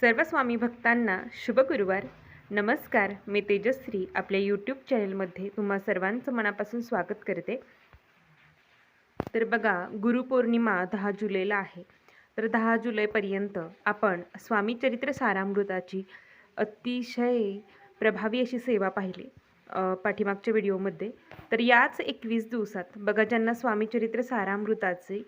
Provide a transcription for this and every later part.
सर्व स्वामी भक्तांना शुभ गुरुवार नमस्कार मी तेजश्री आपल्या यूट्यूब चॅनलमध्ये तुम्हा सर्वांचं मनापासून स्वागत करते. तर बघा गुरुपौर्णिमा दहा जुलैला आहे. तर दहा जुलैपर्यंत आपण स्वामी चरित्र सारामृताची अतिशय प्रभावी अशी सेवा पाहिली पाठीमागच्या व्हिडिओमध्ये. तर याच एकवीस दिवसात बघा ज्यांना स्वामी चरित्र सारामृताची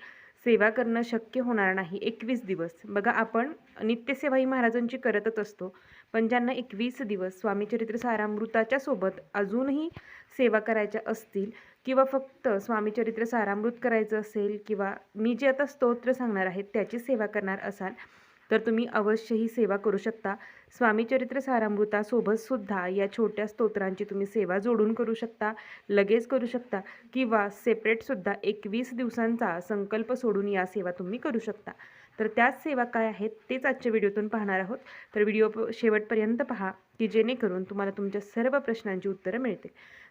सेवा करणं शक्य होणार नाही. एकवीस दिवस. बघा आपण नित्यसेवा ही महाराजांची करतच असतो. पण ज्यांना एकवीस दिवस स्वामीचरित्र सारामृताच्या सोबत अजूनही सेवा करायच्या असतील किंवा फक्त स्वामी चरित्र सारामृत करायचं असेल किंवा मी जे आता स्तोत्र सांगणार आहे त्याची सेवा करणार असाल तर तुम्ही अवश्य ही सेवा करू शकता. स्वामी चरित्र या छोट्या स्तोत्रांची तुम्ही सेवा जोडून करू शकता लगेच करू शकता किंवा सेपरेटसुद्धा एकवीस दिवसांचा संकल्प सोडून या सेवा तुम्ही करू शकता. तर त्याच सेवा काय आहेत तेच आजच्या व्हिडिओतून पाहणार आहोत. तर व्हिडिओ शेवटपर्यंत पहा की जेणेकरून तुम्हाला तुमच्या सर्व प्रश्नांची उत्तरं मिळतील.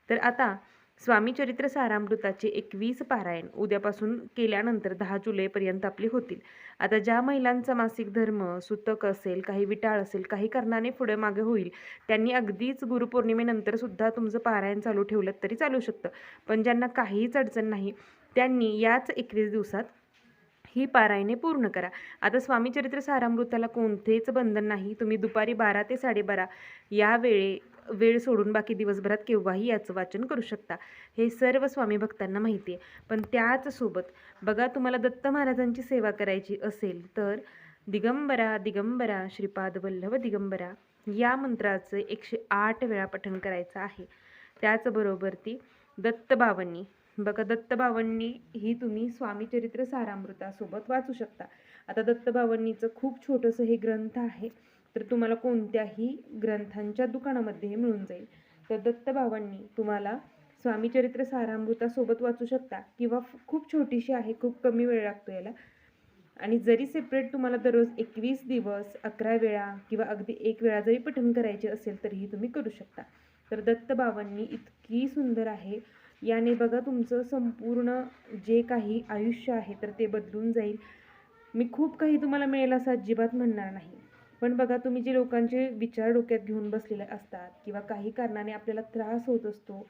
तर आता स्वामी चरित्र सारामृताचे एकवीस पारायण उद्यापासून केल्यानंतर दहा जुलैपर्यंत आपले होतील. आता ज्या महिलांचा मासिक धर्म सुतक असेल काही विटाळ असेल काही कारणाने पुढे मागे होईल त्यांनी अगदीच गुरुपौर्णिमेनंतर सुद्धा तुमचं पारायण चालू ठेवलं तरी चालू शकतं. पण ज्यांना काहीच अडचण नाही त्यांनी याच एकवीस दिवसात ही पारायणे पूर्ण करा. आता स्वामी चरित्र सारामृताला कोणतेच बंधन नाही. तुम्ही दुपारी बारा ते साडेबारा या वेळे वेळ सोडून बाकी दिवसभरात केव्हाही याचं वाचन करू शकता. हे सर्व स्वामी भक्तांना माहिती आहे. पण त्याचसोबत बघा तुम्हाला दत्त महाराजांची सेवा करायची असेल तर दिगंबरा दिगंबरा श्रीपाद वल्लभ दिगंबरा या मंत्राचं एकशे आठ वेळा पठण करायचं आहे. त्याचबरोबर ती दत्तबावन्नी बघा दत्तबावन्नी ही तुम्ही स्वामी चरित्र सारामृतासोबत वाचू शकता. आता दत्तबावन्नीचं खूप छोटंसं हे ग्रंथ आहे. तर तुम्हाला कोणत्याही ग्रंथांच्या दुकानामध्ये हे मिळून जाईल. तर दत्तभावांनी तुम्हाला स्वामी चरित्र सारामृतासोबत वाचू शकता किंवा खूप छोटीशी आहे खूप कमी वेळ लागतो याला. आणि जरी सेपरेट तुम्हाला दररोज एकवीस दिवस अकरा वेळा किंवा अगदी एक वेळा जरी पठण करायचे असेल तरीही तुम्ही करू शकता. तर दत्तबाबांनी इतकी सुंदर आहे. याने बघा तुमचं संपूर्ण जे काही आयुष्य आहे तर ते बदलून जाईल. मी खूप काही तुम्हाला मिळेल असं अजिबात म्हणणार नाही. पण बघा तुम्ही जे लोकांचे विचार डोक्यात घेऊन बसलेले असतात किंवा काही कारणाने आपल्याला त्रास होत असतो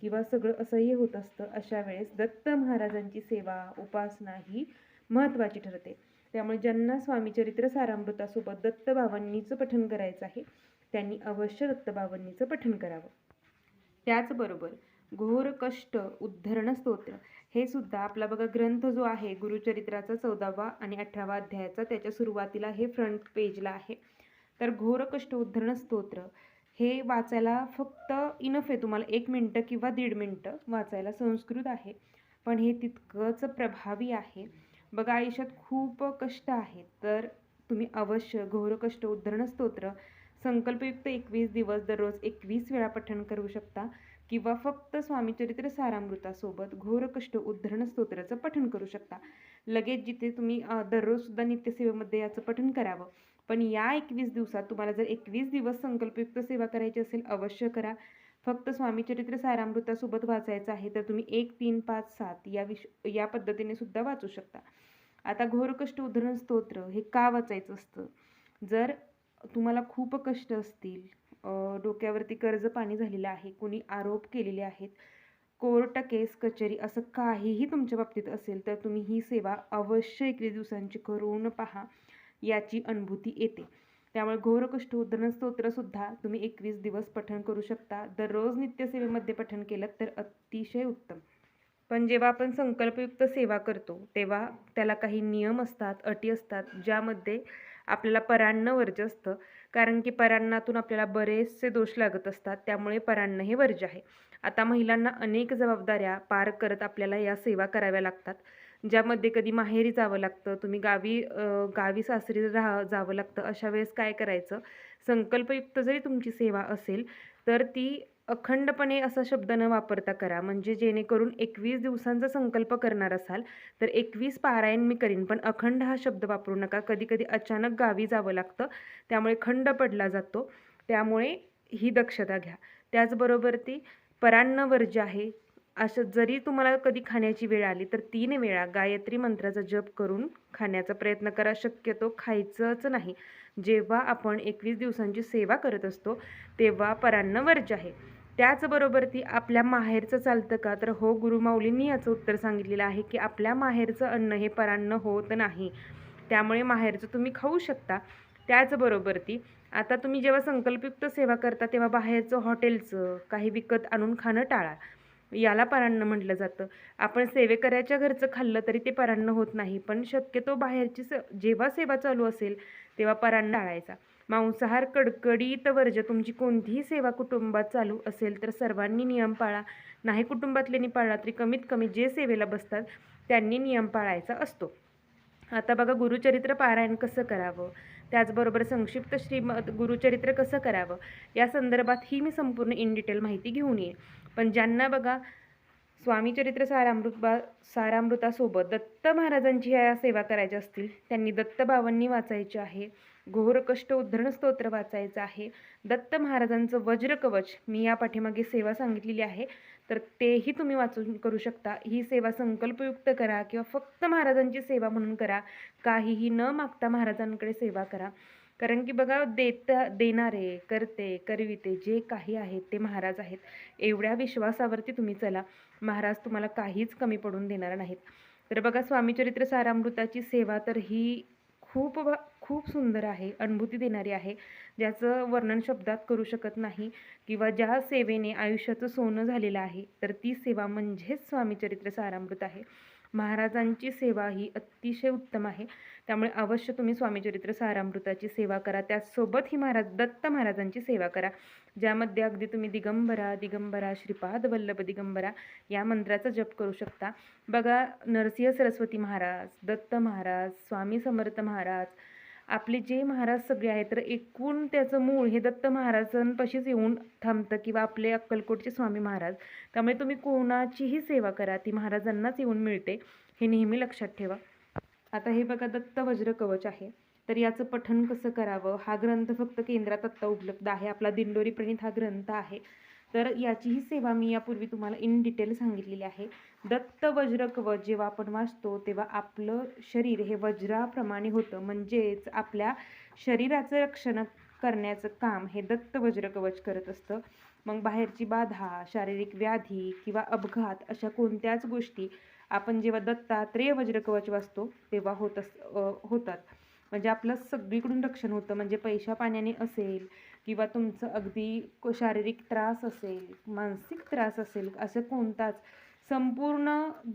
किंवा सगळं असह्य होत असतं अशा वेळेस दत्त महाराजांची सेवा उपासना ही महत्त्वाची ठरते. त्यामुळे ज्यांना स्वामी चरित्र सारामृतासोबत पठन पठण करायचं आहे त्यांनी अवश्य दत्तबाबांनीचं पठण करावं. त्याचबरोबर घोर कष्ट उद्धरण स्तोत्र. हे सुद्धा आपला बघा ग्रंथ जो आहे गुरुचरित्राचा चौदावा आणि अठरावा अध्यायाचा त्याच्या सुरुवातीला हे फ्रंट पेजला आहे. तर घोर कष्ट उद्धरण स्तोत्र हे वाचायला फक्त इनफ आहे तुम्हाला. एक मिनटं किंवा दीड मिनटं वाचायला संस्कृत आहे. पण हे तितकंच प्रभावी आहे. बघा आयुष्यात खूप कष्ट आहेत. तर तुम्ही अवश्य घोर कष्ट उद्धरण स्तोत्र संकल्पयुक्त एकवीस दिवस दररोज एकवीस वेळा पठण करू शकता. किंवा फक्त स्वामीचरित्र सारामृतासोबत घोरकष्ट उद्धरण स्तोत्राचं पठण करू शकता. लगेच जिथे तुम्ही दररोजसुद्धा नित्यसेवेमध्ये याचं पठण करावं. पण या एकवीस दिवसात तुम्हाला जर एकवीस दिवस संकल्पयुक्त सेवा करायची असेल अवश्य करा. फक्त स्वामीचरित्र सारामृतासोबत वाचायचं आहे तर तुम्ही एक तीन पाच सात या विष या पद्धतीने सुद्धा वाचू शकता. आता घोरकष्ट उद्धरण स्तोत्र हे का वाचायचं असतं? जर तुम्हाला खूप कष्ट असतील डोक्यावरती कर्ज पाणी झालेलं आहे. कुणी आरोप केलेले आहेत. कोर्ट केस कचेरी असं काहीही तुमच्या बाबतीत असेल तर तुम्ही ही सेवा अवश्य एकवीस दिवसांची करून पहा. याची अनुभूती येते. त्यामुळे घोर उद्धरण स्तोत्रसुद्धा तुम्ही एकवीस दिवस पठण करू शकता. दररोज नित्यसेवेमध्ये पठण केलं तर अतिशय उत्तम. पण जेव्हा आपण संकल्पयुक्त सेवा करतो तेव्हा त्याला काही नियम असतात अटी असतात ज्यामध्ये आपल्याला परान्न वर्ज्य असतं. कारण की परान्नातून आपल्याला बरेचसे दोष लागत असतात. त्यामुळे परान्न हे वर्ज्य आहे. आता महिलांना अनेक जबाबदाऱ्या पार करत आपल्याला या सेवा कराव्या लागतात. ज्यामध्ये कधी माहेरी जावं लागतं तुम्ही गावी गावी सासरी राहा जावं लागतं अशा वेळेस काय करायचं? संकल्पयुक्त जरी तुमची सेवा असेल तर ती अखंडपणे असा शब्द न वापरता करा. म्हणजे जेणेकरून एकवीस दिवसांचा संकल्प करणार असाल तर एकवीस पारायण मी करीन. पण अखंड हा शब्द वापरू नका. कधी कधी अचानक गावी जावं लागतं. त्यामुळे खंड पडला जातो. त्यामुळे ही दक्षता घ्या. त्याचबरोबर ती परान्न वर्ज्य आहे असं जरी तुम्हाला कधी खाण्याची वेळ आली तर तीन वेळा गायत्री मंत्राचा जप करून खाण्याचा प्रयत्न करा. शक्यतो खायचंच नाही. जेव्हा आपण एकवीस दिवसांची सेवा करत असतो तेव्हा परान्न वर्ज आहे त्याचबरोबर ती आपल्या माहेरचं चालतं का? तर हो गुरुमाऊलींनी याचं उत्तर सांगितलेलं आहे की आपल्या माहेरचं अन्न हे परान्न होत नाही. त्यामुळे माहेरचं तुम्ही खाऊ शकता. त्याचबरोबर ती आता तुम्ही जेव्हा संकल्पयुक्त सेवा करता तेव्हा बाहेरचं हॉटेलचं काही विकत आणून खाणं टाळा. याला परान्न म्हटलं जातं. आपण सेवेकऱ्याच्या घरचं खाल्लं तरी ते परान्न होत नाही पण शक्यतो बाहेरची स जेव्हा सेवा चालू असेल तेव्हा परान्न टाळायचा. मांसाहार कडकडीत वर्ज तुमची कोणतीही सेवा कुटुंबात चालू असेल तर सर्वांनी नियम पाळा. नाही कुटुंबातल्यांनी पाळला तरी कमीत कमी जे सेवेला बसतात त्यांनी नियम पाळायचा असतो. आता बघा गुरुचरित्र पारायण कसं करावं? त्याचबरोबर संक्षिप्त श्रीमद गुरुचरित्र कसं करावं? या संदर्भात ही मी संपूर्ण इन डिटेल माहिती घेऊन येईन. पण ज्यांना बघा स्वामीचरित्र सारामृत बा सारामृतासोबत दत्त महाराजांची या सेवा करायच्या असतील त्यांनी दत्तबावांनी वाचायचे आहे घोर कष्ट उद्धरण स्तोत्र वाचायचं आहे दत्त महाराजांचं वज्र कवच मी या पाठीमागे सेवा सांगितलेली आहे तर तेही तुम्ही वाचून करू शकता. ही सेवा संकल्पयुक्त करा किंवा फक्त महाराजांची सेवा म्हणून करा काहीही न मागता महाराजांकडे सेवा करा. कारण की बघा देता देणारे करते करविते जे काही आहेत ते महाराज आहेत. एवढ्या विश्वासावरती तुम्ही चला. महाराज तुम्हाला काहीच कमी पडून देणार नाहीत. तर बघा स्वामीचरित्र सारामृताची सेवा तर ही खूप खूप सुंदर आहे अनुभूती देणारी आहे. ज्याचं वर्णन शब्दात करू शकत नाही किंवा ज्या सेवेने आयुष्याचं सोनं झालेलं आहे तर ती सेवा म्हणजेच स्वामीचरित्र सारामृत आहे. महाराजांची सेवा ही अतिशय उत्तम आहे. त्यामुळे अवश्य तुम्ही स्वामीचरित्र सारामृताची सेवा करा. त्याचसोबत ही महाराज दत्त महाराजांची सेवा करा. ज्यामध्ये अगदी तुम्ही दिगंबरा दिगंबरा श्रीपाद वल्लभ दिगंबरा या मंत्राचा जप करू शकता. बघा नरसिंह सरस्वती महाराज दत्त महाराज स्वामी समर्थ महाराज आपले जे महाराज सगळे आहेत तर एकूण त्याचं मूळ हे दत्त महाराजांपाशीच येऊन थांबतं किंवा आपले अक्कलकोटचे स्वामी महाराज. त्यामुळे तुम्ही कोणाचीही सेवा करा ती महाराजांनाच येऊन मिळते हे नेहमी लक्षात ठेवा. आता हे बघा दत्त वज्र कवच आहे. तर याचं पठन कसं करावं? हा ग्रंथ फक्त केंद्रात आत्ता उपलब्ध आहे. आपला दिंडोरी प्रणित हा ग्रंथ आहे. तर याचीही सेवा मी यापूर्वी तुम्हाला इन डिटेल सांगितलेली आहे. दत्त वज्र कवच जेव्हा आपण वाचतो तेव्हा आपलं शरीर हे वज्राप्रमाणे होतं. म्हणजेच आपल्या शरीराचं रक्षण करण्याचं काम हे दत्त वज्र कवच करत असतं. मग बाहेरची बाधा शारीरिक व्याधी किंवा अपघात अशा कोणत्याच गोष्टी आपण जेव्हा दत्तात्रेय वज्र कवच वाचतो तेव्हा होत अस होतात. म्हणजे आपलं सगळीकडून रक्षण होतं. म्हणजे पैशा पाण्याने असेल किंवा तुमचं अगदी शारीरिक त्रास असेल मानसिक त्रास असेल असं कोणताच संपूर्ण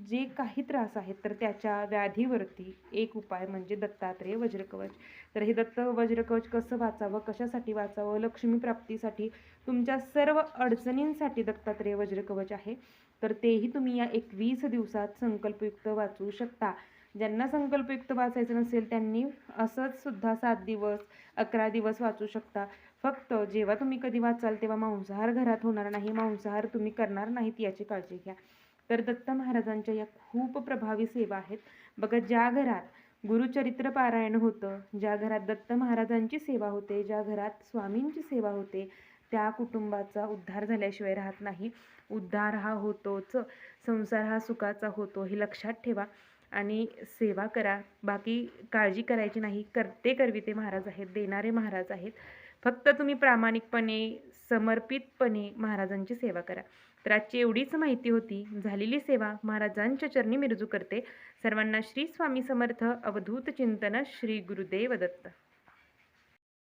जे काही त्रास आहेत तर त्याच्या व्याधीवरती एक उपाय म्हणजे दत्तात्रेय वज्रकवच. तर हे दत्त वज्रकवच कसं वाचावं कशासाठी वाचावं लक्ष्मी प्राप्तीसाठी तुमच्या सर्व अडचणींसाठी दत्तात्रेय वज्रकवच आहे. तर तेही तुम्ही या एकवीस दिवसात संकल्पयुक्त वाचू शकता. ज्यांना संकल्पयुक्त वाचायचं नसेल त्यांनी असंच सुद्धा सात दिवस अकरा दिवस वाचू शकता. फक्त जेव्हा तुम्ही कधी वाचाल तेव्हा मांसाहार घरात होणार नाही मांसाहार तुम्ही करणार नाहीत याची काळजी घ्या. तर दत्त महाराजांच्या या खूप प्रभावी सेवा आहेत. बघा ज्या घरात गुरुचरित्र पारायण होतं ज्या घरात दत्त महाराजांची सेवा होते ज्या घरात स्वामींची सेवा होते त्या कुटुंबाचा उद्धार झाल्याशिवाय राहत नाही. उद्धार हा होतोच संसार हा सुखाचा होतो हे लक्षात ठेवा. आणि सेवा करा. बाकी काळजी करायची नाही. करते करविते महाराज आहेत देणारे महाराज आहेत. फक्त तुम्ही प्रामाणिकपणे समर्पितपणे महाराजांची सेवा करा. तर आजची एवढीच माहिती होती. झालेली सेवा महाराजांच्या चरणी मिरजू करते. सर्वांना श्री स्वामी समर्थ. अवधूत चिंतन श्री गुरुदेव दत्त.